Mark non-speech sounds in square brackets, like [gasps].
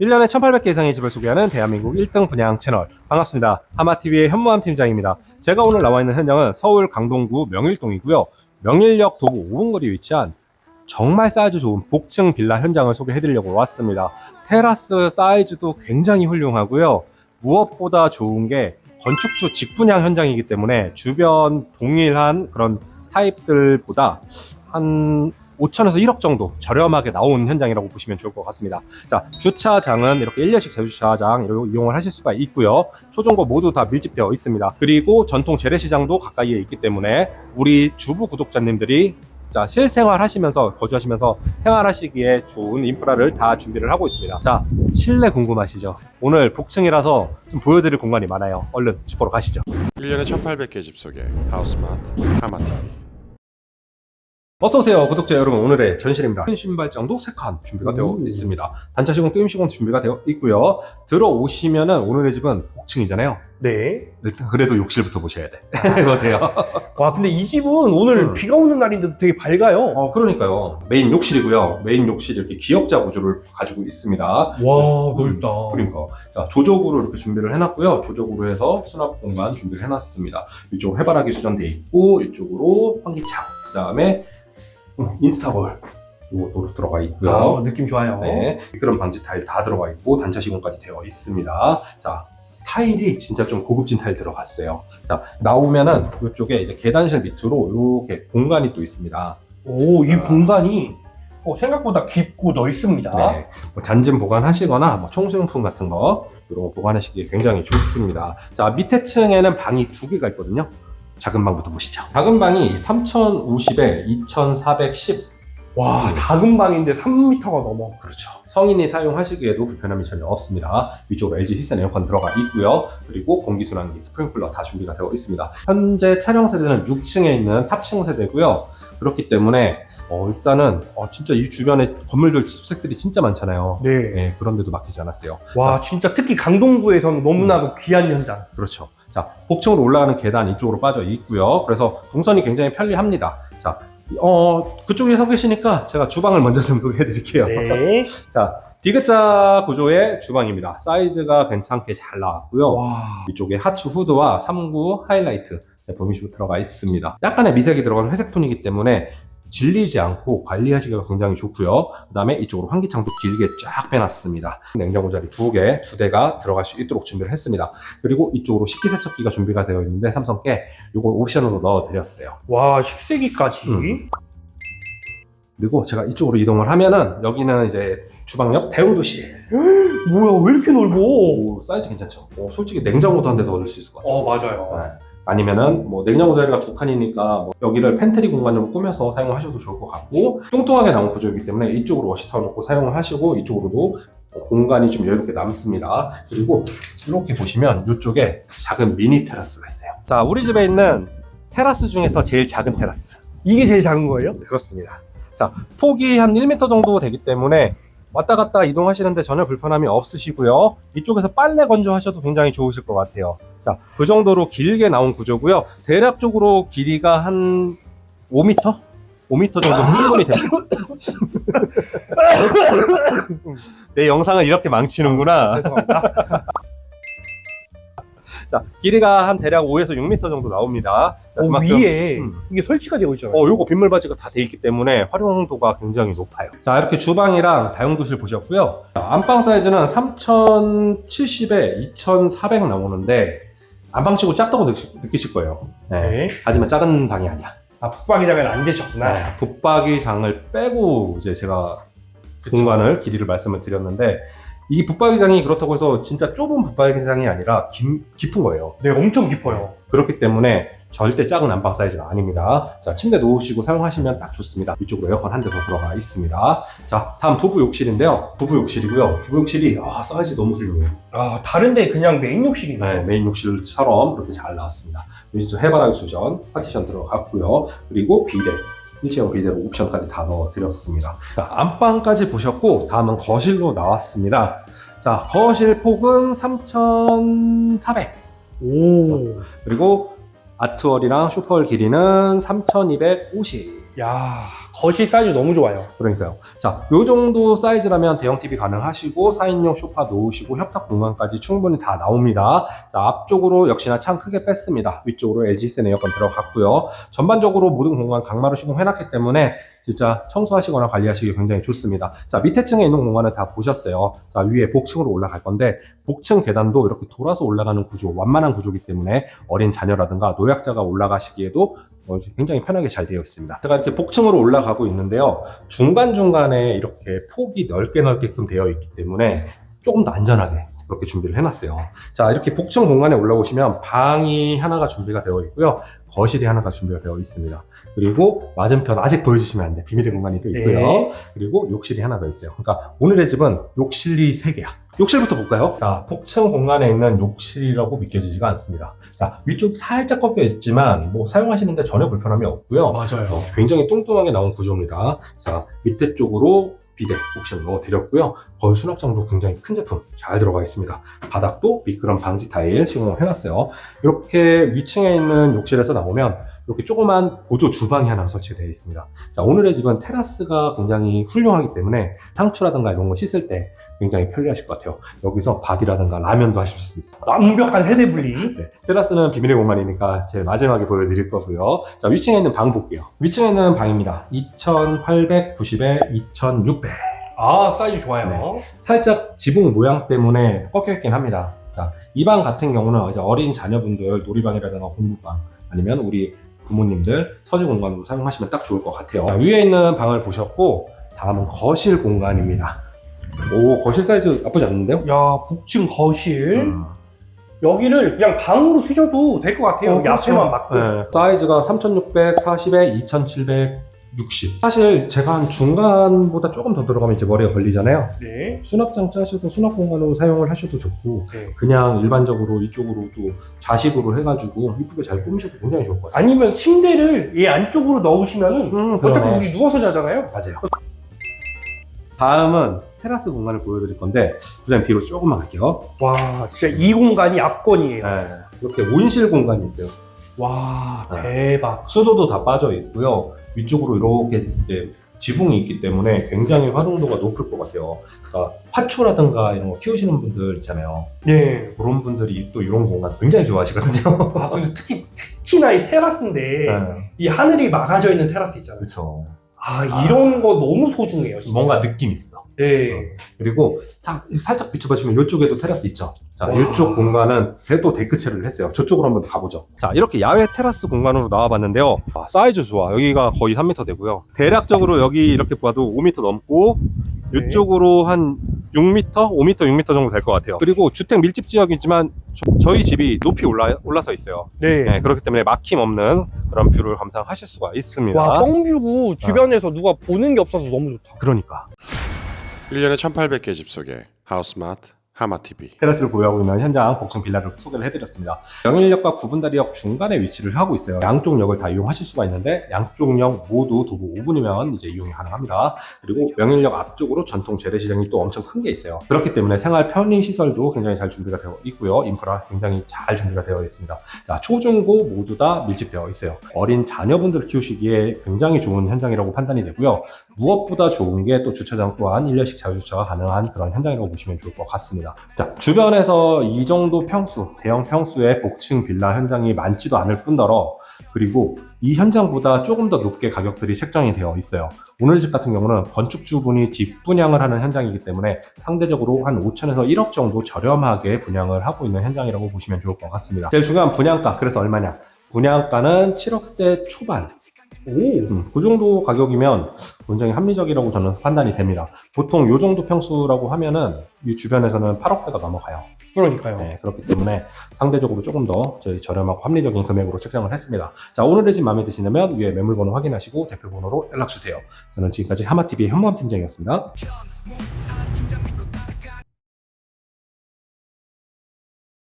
1년에 1800개 이상의 집을 소개하는 대한민국 1등 분양 채널. 반갑습니다. 하마TV의 현무암 팀장입니다. 제가 오늘 나와 있는 현장은 서울 강동구 명일동이고요. 명일역 도보 5분 거리에 위치한 정말 사이즈 좋은 복층 빌라 현장을 소개해 드리려고 왔습니다. 테라스 사이즈도 굉장히 훌륭하고요. 무엇보다 좋은 게 건축주 직분양 현장이기 때문에 주변 동일한 그런 타입들보다 한 5천에서 1억 정도 저렴하게 나온 현장이라고 보시면 좋을 것 같습니다. 자, 주차장은 이렇게 1년씩 제주주차장 이용을 하실 수가 있고요. 초중고 모두 다 밀집되어 있습니다. 그리고 전통 재래시장도 가까이에 있기 때문에 우리 주부 구독자님들이 자, 실생활 하시면서 거주하시면서 생활하시기에 좋은 인프라를 다 준비를 하고 있습니다. 자, 실내 궁금하시죠? 오늘 복층이라서 좀 보여드릴 공간이 많아요. 얼른 집 보러 가시죠. 1년에 1800개 집 소개 하우스마트 하마TV 어서오세요 구독자 여러분. 오늘의 전실입니다. 큰 신발장도 3칸 준비가 되어 오. 있습니다. 단차 시공 뜸 시공 준비가 되어 있고요. 들어오시면 은 오늘의 집은 복층이잖아요. 네. 일단 그래도 욕실부터 보셔야 돼. [laughs] 보세요. [laughs] 와, 근데 이 집은 오늘 음. 비가 오는 날인데도 되게 밝아요. 어 그러니까요. 메인 욕실이고요. 메인 욕실이 이렇게 기역자 구조를 가지고 있습니다. 와, 넓다. 그러니까. 자, 조적으로 이렇게 준비를 해놨고요. 조적으로 해서 수납 공간 준비를 해놨습니다. 이쪽 해바라기 수전돼 있고 이쪽으로 환기창 그 다음에 인스타볼 이것도 들어가 있고요 아, 느낌 좋아요. 네, 미끄럼 방지 타일 다 들어가 있고 단차 시공까지 되어 있습니다. 자, 타일이 진짜 좀 고급진 타일 들어갔어요. 자, 나오면은 이쪽에 이제 계단실 밑으로 이렇게 공간이 또 있습니다. 오, 이 아. 공간이 어, 생각보다 깊고 넓습니다. 네, 뭐 잔짐 보관하시거나 뭐 청소용품 같은 거 이런 거 보관하시기에 굉장히 좋습니다. 자, 밑에 층에는 방이 두 개가 있거든요. 작은 방부터 보시죠. 작은 방이 3050에 2410 와, 작은 방인데 3m가 넘어. 그렇죠. 성인이 사용하시기에도 불편함이 전혀 없습니다. 위쪽으로 LG 휘센 에어컨 들어가 있고요. 그리고 공기순환기, 스프링클러 다 준비가 되어 있습니다. 현재 차량 세대는 6층에 있는 탑층 세대고요. 그렇기 때문에 어, 일단은 어, 진짜 이 주변에 건물들 수색들이 진짜 많잖아요. 네. 네, 그런데도 막히지 않았어요. 와, 진짜 특히 강동구에서는 너무나도 귀한 현장. 그렇죠. 자, 복층으로 올라가는 계단 이쪽으로 빠져 있고요. 그래서 동선이 굉장히 편리합니다. 자, 어, 그쪽에 서 계시니까 제가 주방을 먼저 좀 [laughs] 소개해 드릴게요. 네. [laughs] 자, 디귿자 구조의 주방입니다. 사이즈가 괜찮게 잘 나왔고요. 와. 이쪽에 하츠 후드와 3구 하이라이트 제품이 좀 들어가 있습니다. 약간의 미색이 들어간 회색 톤이기 때문에 질리지 않고 관리하시기가 굉장히 좋고요. 그 다음에 이쪽으로 환기창도 길게 쫙 빼놨습니다. 냉장고 자리 두 개, 두 대가 들어갈 수 있도록 준비를 했습니다. 그리고 이쪽으로 식기세척기가 준비가 되어 있는데 삼성께 이거 옵션으로 넣어드렸어요. 와, 식세기까지. 음. 그리고 제가 이쪽으로 이동을 하면은 여기는 이제 주방역 대용도실. [gasps] 뭐야, 왜 이렇게 넓어? 오, 사이즈 괜찮죠? 어, 솔직히 냉장고도 한 대서 얻을 수 있을 것 같아요. 어, 맞아요. 네. 아니면은 뭐 냉장고 자리가 두 칸이니까 뭐 여기를 팬트리 공간으로 꾸며서 사용하셔도 좋을 것 같고 뚱뚱하게 나온 구조이기 때문에 이쪽으로 워시타워 놓고 사용을 하시고 이쪽으로도 어, 공간이 좀 여유롭게 남습니다. 그리고 이렇게 보시면 이쪽에 작은 미니 테라스가 있어요. 자, 우리 집에 있는 테라스 중에서 제일 작은 테라스. 이게 제일 작은 거예요? 그렇습니다. 자, 폭이 한 1m 정도 되기 때문에 왔다 갔다 이동하시는데 전혀 불편함이 없으시고요. 이쪽에서 빨래 건조하셔도 굉장히 좋으실 것 같아요. 자, 그 정도로 길게 나온 구조고요. 대략적으로 길이가 한 5m? 5m 정도 [laughs] 충분히 됩니다. [laughs] 내 영상을 이렇게 망치는구나. 죄송합니다. [laughs] 자, 길이가 한 대략 5에서 6m 정도 나옵니다. 자, 어, 그만큼- 위에 음. 이게 설치가 되어 있잖아요. 어, 요거 빗물 바지가 다 돼 있기 때문에 활용도가 굉장히 높아요. 자, 이렇게 주방이랑 다용도실 보셨고요. 자, 안방 사이즈는 3070에 2400 나오는데 안방 치고 작다고 느끼, 느끼실 거예요. 네. 네. 하지만 작은 방이 아니야. 아, 북방이장은 안 되셨구나. 네. 붙박이장을 빼고 이제 제가 공간을 길이를 말씀을 드렸는데 이 붙박이장이 그렇다고 해서 진짜 좁은 붙박이장이 아니라 깊, 깊은 거예요. 네, 엄청 깊어요. 그렇기 때문에 절대 작은 안방 사이즈가 아닙니다. 자, 침대 놓으시고 사용하시면 딱 좋습니다. 이쪽으로 에어컨 한 대 더 들어가 있습니다. 자, 다음 부부 욕실인데요. 부부 욕실이고요. 부부 욕실이 아, 사이즈 너무 훌륭해요. 아, 다른데 그냥 메인 욕실이네요. 네, 메인 욕실처럼 그렇게 잘 나왔습니다. 좀 해바라기 수전, 파티션 들어갔고요. 그리고 비대. 일체형 비대로 옵션까지 다 넣어드렸습니다. 자, 안방까지 보셨고, 다음은 거실로 나왔습니다. 자, 거실 폭은 3,400. 오. 그리고 아트월이랑 쇼파월 길이는 3250. 야 거실 사이즈 너무 좋아요. 그러니까요. 자, 요 정도 사이즈라면 대형 TV 가능하시고 4인용 소파 놓으시고 협탁 공간까지 충분히 다 나옵니다. 자, 앞쪽으로 역시나 창 크게 뺐습니다. 위쪽으로 LG 센 에어컨 들어갔고요. 전반적으로 모든 공간 강마루 시공해놨기 때문에 진짜 청소하시거나 관리하시기 굉장히 좋습니다. 자, 밑에 층에 있는 공간은 다 보셨어요. 자, 위에 복층으로 올라갈 건데 복층 계단도 이렇게 돌아서 올라가는 구조, 완만한 구조이기 때문에 어린 자녀라든가 노약자가 올라가시기에도 어, 굉장히 편하게 잘 되어 있습니다. 제가 이렇게 복층으로 올라가고 있는데요. 중간중간에 이렇게 폭이 넓게 넓게끔 되어 있기 때문에 조금 더 안전하게 그렇게 준비를 해놨어요. 자, 이렇게 복층 공간에 올라오시면 방이 하나가 준비가 되어 있고요. 거실이 하나가 준비가 되어 있습니다. 그리고 맞은편 아직 보여주시면 안 돼. 비밀의 공간이 또 있고요. 네. 그리고 욕실이 하나 더 있어요. 그러니까 오늘의 집은 욕실이 3개야. 욕실부터 볼까요? 자, 복층 공간에 있는 욕실이라고 믿겨지지가 않습니다. 자, 위쪽 살짝 꺾여 있지만 뭐 사용하시는데 전혀 불편함이 없고요. 맞아요. 어, 굉장히 뚱뚱하게 나온 구조입니다. 자, 밑에 쪽으로 비데 옵션 넣어드렸고요. 거울 수납장도 굉장히 큰 제품 잘 들어가 있습니다. 바닥도 미끄럼 방지 타일 시공을 해놨어요. 이렇게 위층에 있는 욕실에서 나오면 이렇게 조그만 보조 주방이 하나 설치되어 있습니다. 자, 오늘의 집은 테라스가 굉장히 훌륭하기 때문에 상추라든가 이런 거 씻을 때 굉장히 편리하실 것 같아요. 여기서 밥이라든가 라면도 하실 수 있어요. 완벽한 세대 분리. 네, 테라스는 비밀의 공간이니까 제일 마지막에 보여드릴 거고요. 자, 위층에 있는 방 볼게요. 위층에 있는 방입니다. 2890에 2600. 아 사이즈 좋아요. 살짝 지붕 모양 때문에 꺾여 있긴 합니다. 자, 이 방 같은 경우는 이제 어린 자녀분들 놀이방이라든가 공부방 아니면 우리 부모님들 서재 공간으로 사용하시면 딱 좋을 것 같아요. 자, 위에 있는 방을 보셨고 다음은 거실 공간입니다. 오, 거실 사이즈 나쁘지 않는데요? 야 복층 거실. 음. 여기를 그냥 방으로 쓰셔도 될 것 같아요. 어, 여기 그렇죠. 앞에만 맞고. 네. 사이즈가 3640에 2760. 사실 제가 한 중간보다 조금 더 들어가면 이제 머리가 걸리잖아요. 네. 수납장 짜셔서 수납 공간으로 사용을 하셔도 좋고 네. 그냥 일반적으로 이쪽으로 또 좌식으로 해가지고 이쁘게 잘 꾸미셔도 굉장히 좋을 것 같아요. 아니면 침대를 이 안쪽으로 넣으시면은 음, 어차피 그러네. 우리 누워서 자잖아요. 맞아요. 다음은 테라스 공간을 보여드릴 건데 부장 뒤로 조금만 갈게요. 와 진짜 이 공간이 압권이에요. 네. 이렇게 온실 공간이 있어요. 와 네. 대박. 수도도 다 빠져 있고요. 위쪽으로 이렇게 이제 지붕이 있기 때문에 굉장히 활용도가 높을 것 같아요. 그러니까 화초라든가 이런 거 키우시는 분들 있잖아요. 네. 그런 분들이 또 이런 공간 굉장히 좋아하시거든요. 아 근데 특히 특히나 이 테라스인데 네. 이 하늘이 막아져 있는 테라스 있잖아요. 그렇죠. 아 이런 거 너무 소중해요. 진짜. 뭔가 느낌 있어. 네. 그리고 자, 살짝 비춰보시면 이쪽에도 테라스 있죠. 자, 와. 이쪽 공간은 또 데크체를 했어요. 저쪽으로 한번 가보죠. 자, 이렇게 야외 테라스 공간으로 나와봤는데요. 아, 사이즈 좋아. 여기가 거의 3m 되고요. 대략적으로 여기 이렇게 봐도 5m 넘고 네. 이쪽으로 한 6m, 5m, 6m 정도 될 것 같아요. 그리고 주택 밀집 지역이지만 저, 희 집이 높이 올라, 올라서 있어요. 네. 네, 그렇기 때문에 막힘 없는 그런 뷰를 감상하실 수가 있습니다. 와 뻥뷰고 주변에서 누가 보는 게 없어서 너무 좋다. 그러니까. 1년에 1800개 집 속에. 하우스마트 하마TV 테라스를 보유하고 있는 현장 복층 빌라를 소개를 해드렸습니다. 영일역과 구분다리역 중간에 위치를 하고 있어요. 양쪽 역을 다 이용하실 수가 있는데 양쪽 역 모두 도보 5분이면 이제 이용이 가능합니다. 그리고 명일역 앞쪽으로 전통 재래시장이 또 엄청 큰 게 있어요. 그렇기 때문에 생활 편의 시설도 굉장히 잘 준비가 되어 있고요. 인프라 굉장히 잘 준비가 되어 있습니다. 자, 초중고 모두 다 밀집되어 있어요. 어린 자녀분들을 키우시기에 굉장히 좋은 현장이라고 판단이 되고요. 무엇보다 좋은 게 또 주차장 또한 1년씩 자유주차가 가능한 그런 현장이라고 보시면 좋을 것 같 습니다. 자, 주변에서 이 정도 평수, 대형 평수의 복층 빌라 현장이 많지도 않을 뿐더러 그리고 이 현장보다 조금 더 높게 가격들이 책정이 되어 있어요. 오늘 집 같은 경우는 건축주분이 집 분양을 하는 현장이기 때문에 상대적으로 한 5천에서 1억 정도 저렴하게 분양을 하고 있는 현장이라고 보시면 좋을 것 같습니다. 제일 중요한 분양가, 그래서 얼마냐? 분양가는 7억대 초반. 오. 음, 그 정도 가격이면 굉장히 합리적이라고 저는 판단이 됩니다. 보통 요 정도 평수라고 하면은 이 주변에서는 8억대가 넘어가요. 그러니까요. 네, 그렇기 때문에 상대적으로 조금 더 저희 저렴하고 합리적인 금액으로 책정을 했습니다. 자, 오늘의 집 마음에 드시려면 위에 매물 번호 확인하시고 대표 번호로 연락 주세요. 저는 지금까지 하마TV의 현무함 팀장이었습니다.